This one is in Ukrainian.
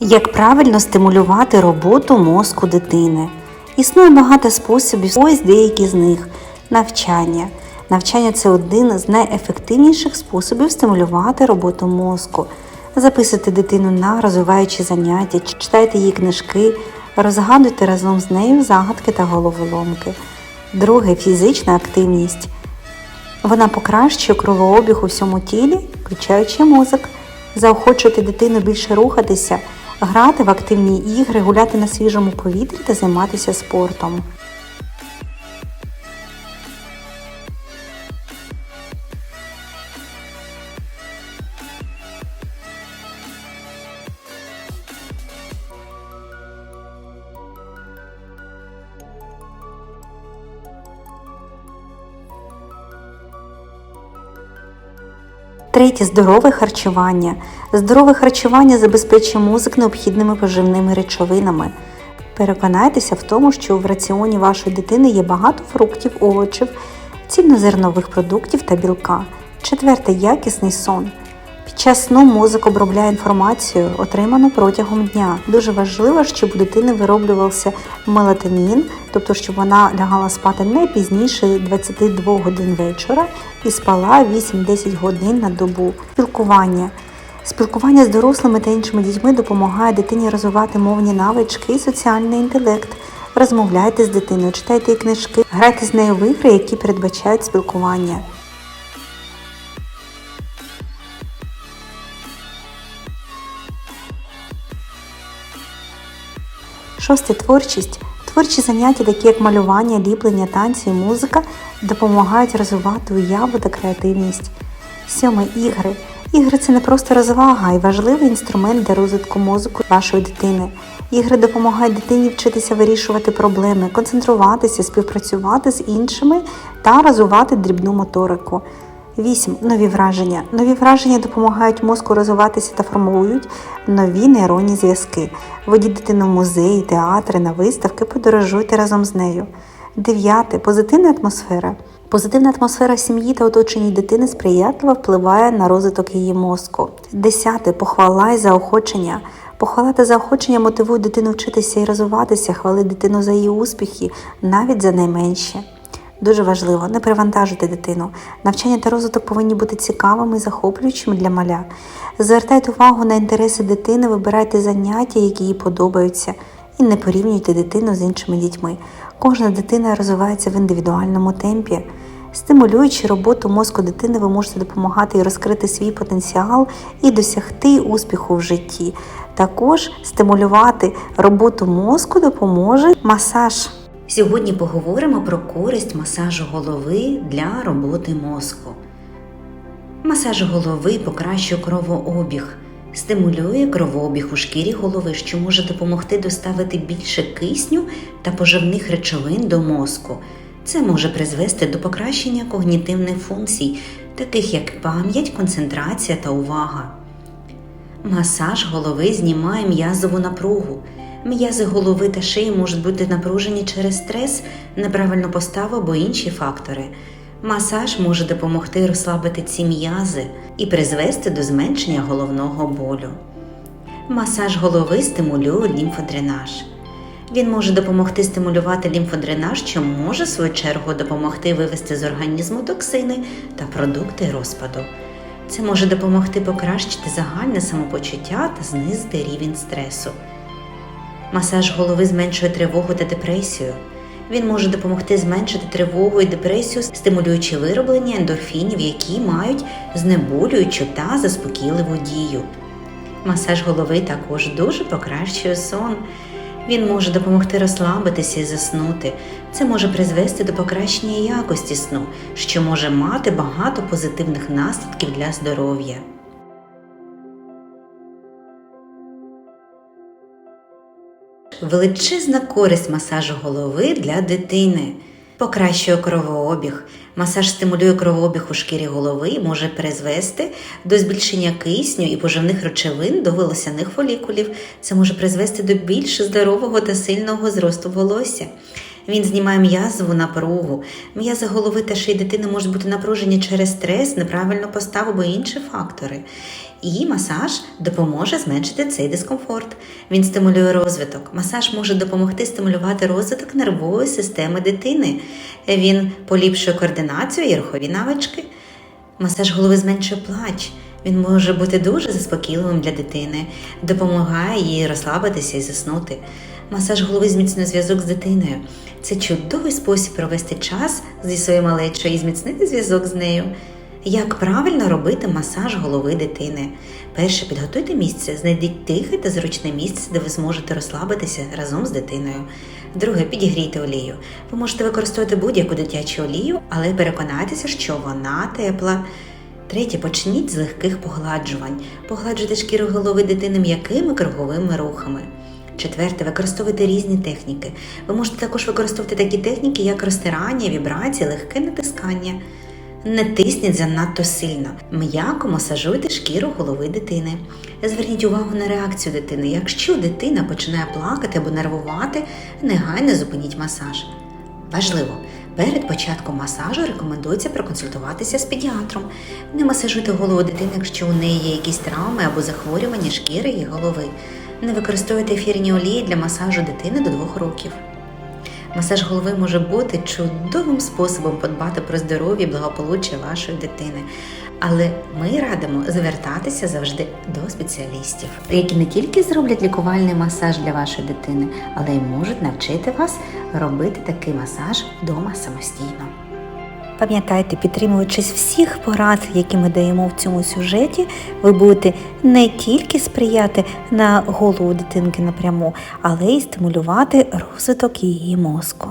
Як правильно стимулювати роботу мозку дитини? Існує багато способів, ось деякі з них. Навчання. Навчання це один з найефективніших способів стимулювати роботу мозку. Записуйте дитину на розвиваючі заняття, читайте її книжки, розгадуйте разом з нею загадки та головоломки. Друге фізична активність. Вона покращує кровообіг у всьому тілі, включаючи мозок. Заохочуйте дитину більше рухатися, грати в активні ігри, гуляти на свіжому повітрі та займатися спортом. Третє здорове харчування. Здорове харчування забезпечує мозок необхідними поживними речовинами. Переконайтеся в тому, що в раціоні вашої дитини є багато фруктів, овочів, цільнозернових продуктів та білка. Четверте якісний сон. Під час сну мозок обробляє інформацію, отриману протягом дня. Дуже важливо, щоб у дитини вироблювався мелатонін, тобто щоб вона лягала спати не пізніше 22 годин вечора і спала 8-10 годин на добу. Спілкування. Спілкування з дорослими та іншими дітьми допомагає дитині розвивати мовні навички і соціальний інтелект. Розмовляйте з дитиною, читайте книжки, грайте з нею в ігри, які передбачають спілкування. Шосте творчість. Творчі заняття, такі як малювання, ліплення, танці і музика, допомагають розвивати уяву та креативність. Сьоме ігри. Ігри це не просто розвага, а й важливий інструмент для розвитку мозку вашої дитини. Ігри допомагають дитині вчитися вирішувати проблеми, концентруватися, співпрацювати з іншими та розвивати дрібну моторику. 8. Нові враження. Нові враження допомагають мозку розвиватися та формують нові нейронні зв'язки. Водіть дитину в музеї, театри, на виставки, подорожуйте разом з нею. 9. Позитивна атмосфера. Позитивна атмосфера сім'ї та оточення дитини сприятливо впливає на розвиток її мозку. 10. Похвала і заохочення. Похвала та заохочення мотивують дитину вчитися і розвиватися, хвалити дитину за її успіхи, навіть за найменші. Дуже важливо не перевантажити дитину. Навчання та розвиток повинні бути цікавими і захоплюючими для маля. Звертайте увагу на інтереси дитини, вибирайте заняття, які їй подобаються, і не порівнюйте дитину з іншими дітьми. Кожна дитина розвивається в індивідуальному темпі. Стимулюючи роботу мозку дитини, ви можете допомагати їй розкрити свій потенціал і досягти успіху в житті. Також стимулювати роботу мозку допоможе масаж. Сьогодні поговоримо про користь масажу голови для роботи мозку. Масаж голови покращує кровообіг, стимулює кровообіг у шкірі голови, що може допомогти доставити більше кисню та поживних речовин до мозку. Це може призвести до покращення когнітивних функцій, таких як пам'ять, концентрація та увага. Масаж голови знімає м'язову напругу. М'язи голови та шиї можуть бути напружені через стрес, неправильну поставу або інші фактори. Масаж може допомогти розслабити ці м'язи і призвести до зменшення головного болю. Масаж голови стимулює лімфодренаж. Він може допомогти стимулювати лімфодренаж, що може, в свою чергу, допомогти вивести з організму токсини та продукти розпаду. Це може допомогти покращити загальне самопочуття та знизити рівень стресу. Масаж голови зменшує тривогу та депресію. Він може допомогти зменшити тривогу і депресію, стимулюючи вироблення ендорфінів, які мають знеболюючу та заспокійливу дію. Масаж голови також дуже покращує сон. Він може допомогти розслабитися і заснути. Це може призвести до покращення якості сну, що може мати багато позитивних наслідків для здоров'я. Величезна користь масажу голови для дитини. Покращує кровообіг. Масаж стимулює кровообіг у шкірі голови і може призвести до збільшення кисню і поживних речовин до волосяних фолікулів. Це може призвести до більш здорового та сильного зросту волосся. Він знімає м'язову напругу. М'язи голови та шиї дитини можуть бути напружені через стрес, неправильну поставу або інші фактори. І масаж допоможе зменшити цей дискомфорт. Він стимулює розвиток. Масаж може допомогти стимулювати розвиток нервової системи дитини. Він поліпшує координацію і рухові навички. Масаж голови зменшує плач. Він може бути дуже заспокійливим для дитини, допомагає їй розслабитися і заснути. Масаж голови зміцнює зв'язок з дитиною. Це чудовий спосіб провести час зі своєю малечою і зміцнити зв'язок з нею. Як правильно робити масаж голови дитини? Перше, підготуйте місце, знайдіть тихе та зручне місце, де ви зможете розслабитися разом з дитиною. Друге, підігрійте олію. Ви можете використовувати будь-яку дитячу олію, але переконайтеся, що вона тепла. Третє, почніть з легких погладжувань. Погладжуйте шкіру голови дитини м'якими круговими рухами. Четверте, використовуйте різні техніки. Ви можете також використовувати такі техніки, як розтирання, вібрації, легке натискання. Не тисніть занадто сильно. М'яко масажуйте шкіру голови дитини. Зверніть увагу на реакцію дитини. Якщо дитина починає плакати або нервувати, негайно зупиніть масаж. Важливо, перед початком масажу рекомендується проконсультуватися з педіатром. Не масажуйте голову дитини, якщо у неї є якісь травми або захворювання шкіри і голови. Не використовуйте ефірні олії для масажу дитини до 2 років. Масаж голови може бути чудовим способом подбати про здоров'я і благополуччя вашої дитини. Але ми радимо звертатися завжди до спеціалістів, які не тільки зроблять лікувальний масаж для вашої дитини, але й можуть навчити вас робити такий масаж вдома самостійно. Пам'ятайте, підтримуючись всіх порад, які ми даємо в цьому сюжеті, ви будете не тільки сприяти на голову дитинки напряму, але й стимулювати розвиток її мозку.